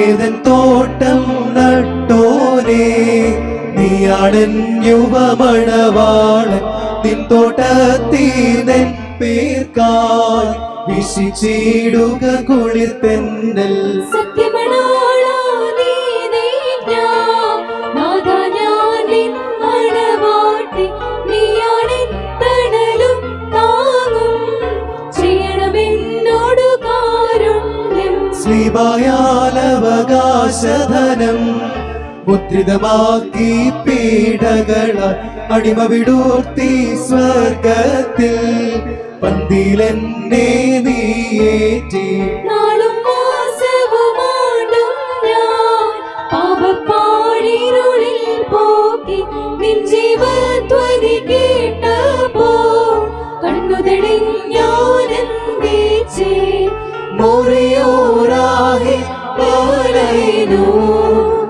ഏതൻ തോട്ടം നട്ടോനേ നീയാടൻ യുവമണവാളൻ. നിൻ തോട്ടത്തീതൻ പേർക്കാൽ വിശിച്ചിടുക കുളിർത്തെന്നൽ കാരുണ്യം. ശ്രീമായാലവകാശധനം മുദ്രിതമാക്കി പീഡകള അടിമ വിടൂർത്തി സ്വർഗത്തിൽ പന്തിലെന്നെ നീയേറ്റി മാസവുമാണ്ടും ഞാൻ đầy đủ